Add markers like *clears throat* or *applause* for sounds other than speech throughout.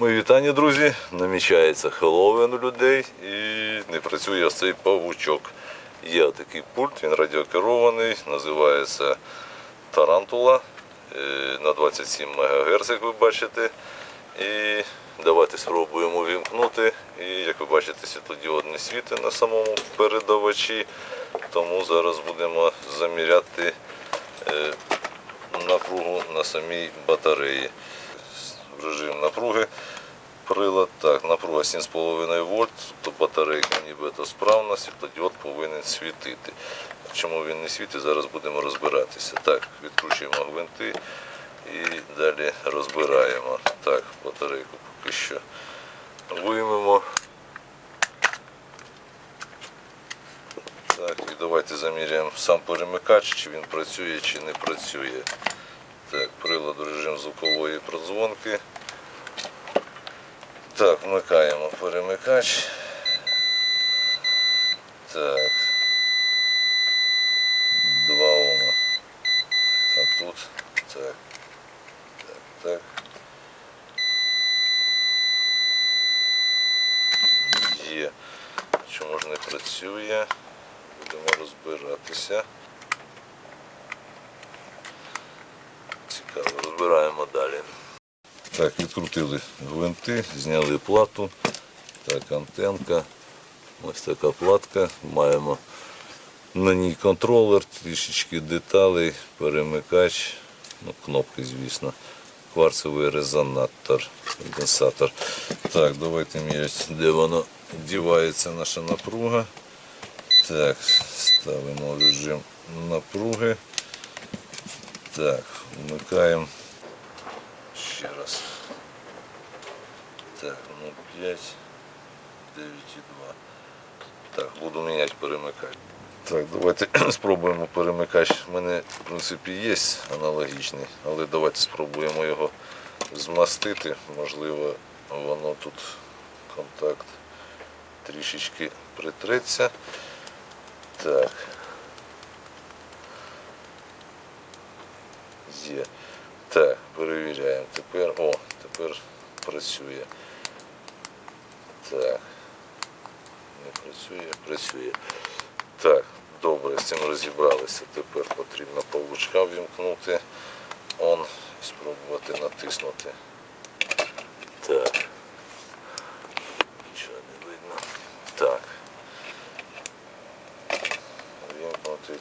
Мої вітання, друзі. Намічається Хеллоуін у людей і не працює ось цей павучок. Є такий пульт, він радіокерований, називається Тарантула е, на 27 МГц, як ви бачите. І давайте спробуємо вімкнути. І як ви бачите, світлодіодне світи на самому передавачі. Тому зараз будемо заміряти е, напругу на самій батареї. Режим напруги прилад. Так, напруга 7,5 вольт, тобто батарейка нібито справна, світлодіод повинен світити. Чому він не світить, зараз будемо розбиратися. Так, відкручуємо гвинти і далі розбираємо. Так, батарейку поки що виймемо. Так, і давайте заміряємо сам перемикач, чи він працює, чи не працює. Так, прилад режим звукової продзвонки. Так, вмикаємо перемикач. Так. 2 Ома. А тут. Так. Так, так. Є. Чому ж не працює? Будемо розбиратися. Цікаво, розбираємо далі. Так, відкрутили гвинти, зняли плату. Так, антенка. Ось така платка. Маємо на ній контролер, трішечки деталей, перемикач, ну, кнопки, звісно. Кварцевий резонатор, конденсатор. Так, давайте міряти, де воно дівається наша напруга. Так, ставимо режим напруги. Так, вмикаємо. Ще раз. Так, ну 5, 9,2. Так, буду міняти перемикач. Так, давайте *clears throat* спробуємо перемикач. У мене, в принципі, є аналогічний, але давайте спробуємо його змастити. Можливо, воно тут контакт трішечки притреться. Так. Є. Так, перевіряємо. Тепер, о, тепер працює. Так. Не працює, працює. Так, добре, з цим розібралися. Тепер потрібно павучка вімкнути. Он, спробувати натиснути. Так. Нічого не видно. Так. Вімкнути.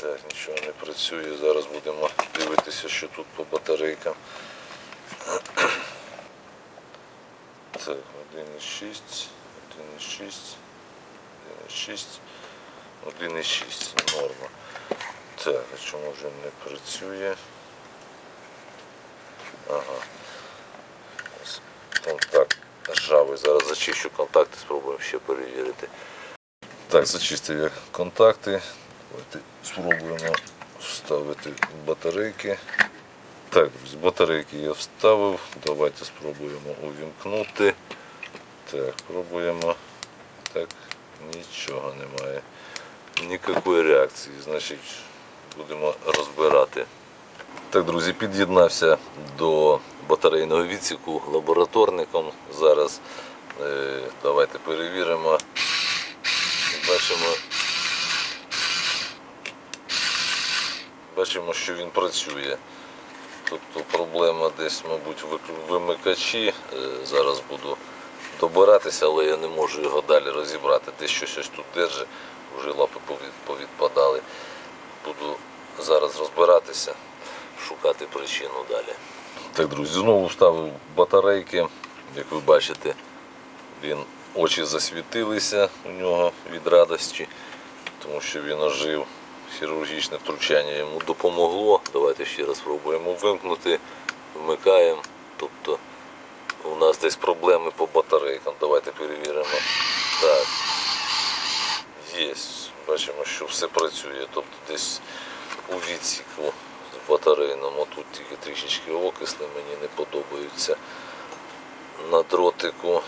Так, нічого не працює. Зараз будемо дивитися, що тут по батарейкам. *clears throat* Так, 1,6, 1,6, 1,6, 1,6, норма. Так, а чому вже не працює? Ага. Контакт ржавий. Зараз зачищу контакти, спробуємо ще перевірити. Так, зачистив я контакти. Спробуємо вставити батарейки. Так, з батарейки я вставив. Давайте спробуємо увімкнути. Так, пробуємо. Так, нічого немає. Ніякої реакції. Значить, будемо розбирати. Так, друзі, під'єднався до батарейного відсіку лабораторником. Зараз е, давайте перевіримо. Бачимо, бачимо, що він працює. Тобто проблема десь, мабуть, вимикачі. Е, Зараз буду добиратися, але я не можу його далі розібрати. Десь щось ось тут держить, вже лапи повідпадали. Буду зараз розбиратися, шукати причину далі. Так, друзі, знову вставив батарейки. Як ви бачите, він очі засвітилися у нього від радості, тому що він ожив. Хірургічне втручання йому допомогло. Давайте ще раз спробуємо вимкнути, вмикаємо. Тобто у нас десь проблеми по батарейкам. Давайте перевіримо. Так. Є. Бачимо, що все працює. Тобто десь у відсіку з батарейному тут тільки трішечки окисли мені не подобаються. На дротику.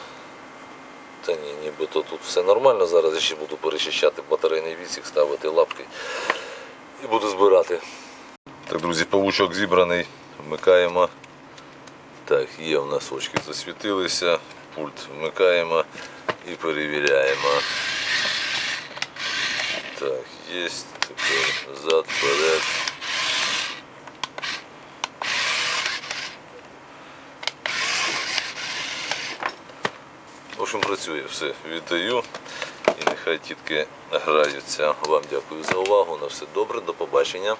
Та ні, нібито тут все нормально. Зараз я ще буду перечищати батарейний відсік, ставити лапки і буду збирати. Так, друзі, павучок зібраний. Вмикаємо Так, є в нас очки засвітилися, пульт вмикаємо і перевіряємо. Так, є. Тепер зад, вперед. Общем, працює все. Віддаю. І нехай тітки граються. Вам дякую за увагу. На все добре, до побачення.